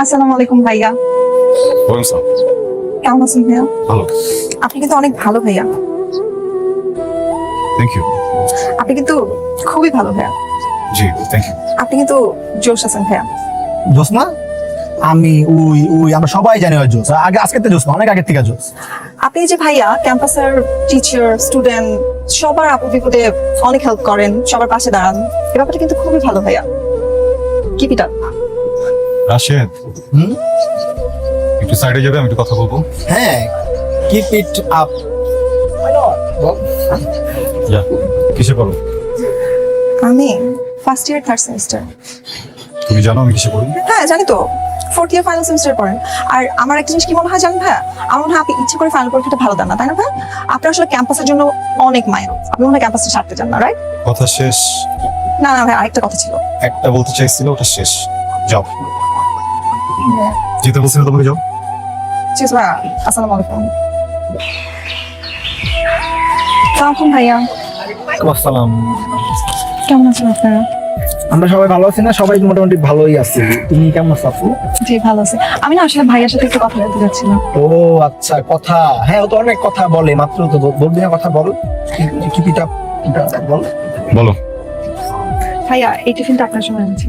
আসসালামু আলাইকুম ভাইয়া। কেমন আছেন ভাইয়া? ভালো। আপনি কিন্তু অনেক ভালো ভাইয়া। থ্যাংক ইউ আপনি কিন্তু খুবই ভালো ভাইয়া। জি থ্যাংক ইউ আপনি কিন্তু জোশ আছেন ভাইয়া। জোসনা আমি উই উই আমরা সবাই জানি ওই জোস আগে আজকে তো জোস না, অনেক আগে থেকে জোস আপনি যে ভাইয়া ক্যাম্পাসের টিচার স্টুডেন্ট সবার আপু বিপদে অনেক হেল্প করেন সবার পাশে দাঁড়ান এ ব্যাপারটা কিন্তু খুবই ভালো ভাইয়া। কি পিটা রাশেদ। হুম? একটু সাইডে যাবে আমি একটু কথা বলব? হ্যাঁ কিপ ইট আপ যা কিসে পড়ো? আমি ফার্স্ট ইয়ার থার্ড সেমিস্টার তুমি জানো আমি কিসে পড়ি? হ্যাঁ জানি তো। ফোর্থ ইয়ার ফাইনাল সেমিস্টার পড়েন আর আমার একটা জিনিস কি মনে হয় জানেন ভাইয়া? আমার মনে হয় আপনি ইচ্ছে করে ফাইনাল পরীক্ষাটা ভালো দেন না তাই না ভাই আপনার আসলে ক্যাম্পাসের জন্য অনেক মায়া। আপনি মনে হয় ক্যাম্পাসটা ছাড়তে চান না রাইট কথা শেষ। না না ভাই আরেকটা কথা ছিল। একটা বলতে চাইছিল ওটা শেষ। যাও। যেতে বলছিল তোমাকে যাও জি ভাইয়া আসসালামু আলাইকুম। সালাম ভাইয়া। আসসালাম। কেমন আছেন আপনারা? আমরা সবাই ভালো আছি না সবাই মোটামুটি ভালোই আছি। তুমি কেমন আছো আপু? জি ভালো আছে। আমি না আসলে ভাইয়ার সাথে একটু কথা বলতে যাচ্ছিলাম। ও আচ্ছা কথা। হ্যাঁ ও তো অনেক কথা বলে মাত্র তো বল- বলবি না কথা বল। কিপ ইট আপ বল। বলো। ভাইয়া এই টিফিনটা আপনার জন্য এনেছি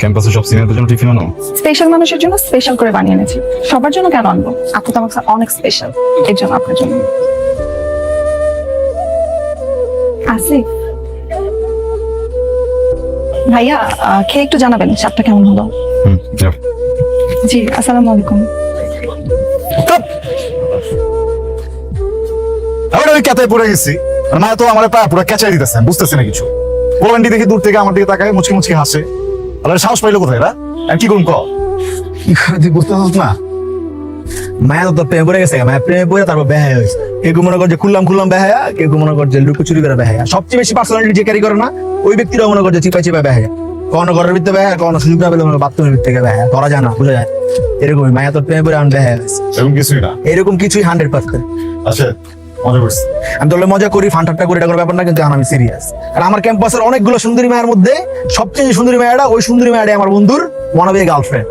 ক্যাম্পাসে সব সিনিয়রদের জন্য টিফিন আনো? স্পেশাল মানুষের জন্য স্পেশাল করে বানিয়ে এনেছি। সবার জন্য কেন আনব? আপু তো আমার কাছে অনেক স্পেশাল এর জন্য আপনার জন্য। আসি ভাইয়া খেয়ে একটু জানাবেন চাপটা কেমন হলো? জি আসসালামু আলাইকুম। আমি ওই কাতায় পড়ে গেছি। আর মায়া তো আমার পা পুরো ক্যাচাই দিতেছে আমি বুঝতেছি না কিছু। পোল্যান্ডি দেখে দূর থেকে আমার দিকে তাকায় মুচকি মুচকি হাসে। আর সাহস পাইলো কোথায় এরা কি করুন ক? তুই বুঝতে পারছিস না? মায়া তো তোর প্রেমে পড়ে গেছে মায়া প্রেমে পড়ে তারপর বেহায়া হয়েছে কেউ কেউ মনে কর যে খুললাম খুললাম বেহায়া কেউ কেউ মনে কর যে বেহায়া। সবচেয়ে বেশি পার্সোনালিটি যে ক্যারি করে না ওই ব্যক্তিরা মনে কর যে চিপা চিপা বেহায়া। কখনো ঘরের ভিতরে বেহায়া কখনো সুযোগ না পেলে বাথরুমের ভিতরে বেহায়া। ধরা যায় না বোঝা যায়। এরকমই মায়া তোর প্রেমে পড়ে আমি বেহায়া হয়েছে। এরকম কিছুই না। এরকম কিছুই হান্ড্রেড পার্সেন্ট আচ্ছা মজা করছি। আমি মজা করি ফান্টারটা করি এটা কোনো ব্যাপার না কিন্তু আমি সিরিয়াস আর আমার ক্যাম্পাসের অনেকগুলো সুন্দরী মায়ের মধ্যে সবচেয়ে সুন্দরী মায়েরা ওই সুন্দরী মায়েরা আমার বন্ধুর মনে হবে গার্লফ্রেন্ড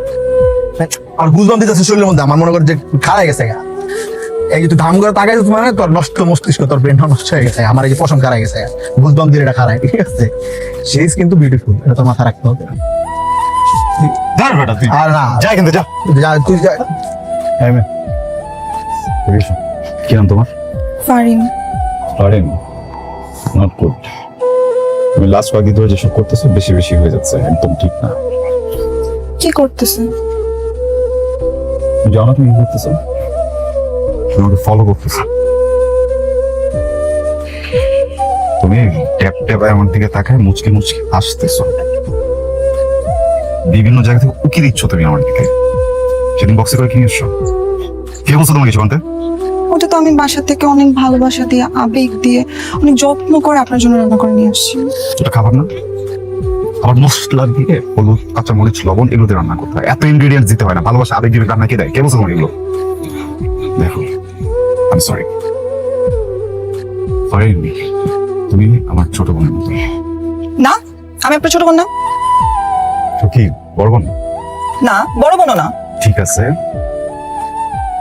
আমার গুজবাম দিতেছে শরীরের মধ্যে আমার মনে কর যে গেছে গা। এই যে ধাম করে মানে তোর নষ্ট মস্তিষ্ক তোর ব্রেন নষ্ট হয়ে গেছে আমার এই যে পছন্দ খারাই গেছে গুজবাম দিয়ে এটা খারাই ঠিক আছে? সে কিন্তু বিউটিফুল এটা তোর মাথা রাখতে হবে। আর না। যা কিন্তু যা। যা তুই যা। ম্যাম কি নাম তোমার? ফারিন পারেন নট গুড তুমি লাস্ট কয়েকদিন ধরে যেসব করতেছো বেশি বেশি হয়ে যাচ্ছে একদম ঠিক না। কি করতেছেন? তুমি জানো তুমি কি করতেছো? তোমাকে ফলো করতেছো। তুমি ট্যাপ ট্যাপ আমার দিকে তাকায় মুচকে মুচকে আসতেছো বিভিন্ন জায়গা থেকে উকি দিচ্ছ তুমি আমার দিকে। সেদিন বক্সে করে কিনে এসছো। কে বলছো তোমাকে কিছু ওটা তো আমি বাসা থেকে অনেক ভালোবাসা দিয়ে আবেগ দিয়ে অনেক যত্ন করে আপনার জন্য রান্না করে নিয়ে আসছি। ওটা খাবার না? আবার মশলা দিয়ে হলুদ কাঁচা মরিচ লবণ এগুলো দিয়ে রান্না করতে হয়। এত ইনগ্রেডিয়েন্টস দিতে হয় না। ভালোবাসা আবেগ দিয়ে রান্না কে দেয়? কে বলছে এগুলো? দেখো আমি সরি পারিনি তুমি আমার ছোট বোনের মতো। না আমি আপনার ছোট বোন না। কি বড় বোন? না বড় বোনও না। ঠিক আছে।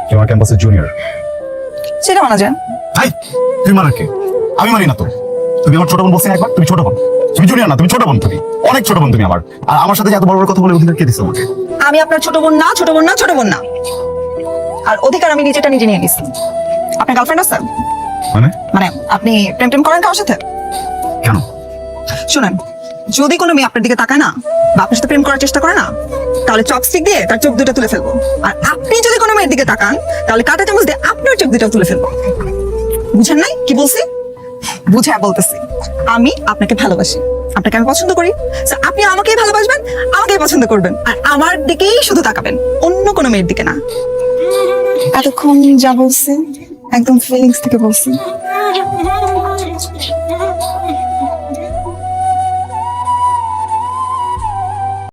তুমি আমার ক্যাম্পাসের জুনিয়র মানা যায় হাই তুমি মানে কে? আমি মানি না তো। তুমি আমার ছোট বোন বলছি একবার তুমি ছোট বোন। তুমি জুনিয়র না তুমি ছোট বোন তুমি। অনেক ছোট বোন তুমি আমার। আর আমার সাথে যে এত বড় বড় কথা বলে অধিকার কে দিচ্ছে আমাকে? আমি আপনার ছোট বোন না ছোট বোন না ছোট বোন না। আর অধিকার আমি নিজেটা নিজে নিয়ে নিছি। আপনার গার্লফ্রেন্ড আছে? মানে? মানে আপনি প্রেম টেম করেন কারোর সাথে? কেন? শুনেন যদি কোনো মেয়ে আপনার দিকে তাকায় না বা আপনার সাথে প্রেম করার চেষ্টা করে না তাহলে চপস্টিক দিয়ে তার চোখ দুটো তুলে ফেলব। আর আপনি মেয়ের দিকে তাকান, তাহলে কাঁটা চামচ দিয়ে আপনার চোখ দুটো তুলে ফেলব। বুঝেন নাই? কি বলছি? বুঝে বলতেছি। আমি আপনাকে ভালোবাসি। আপনাকে আমি পছন্দ করি। আপনি আমাকেই ভালোবাসবেন, আমাকেই পছন্দ করবেন। আর আমার দিকেই শুধু তাকাবেন, অন্য কোনো মেয়ের দিকে না। এতক্ষণ যা বলছি, একদম ফিলিংস থেকে বলছি।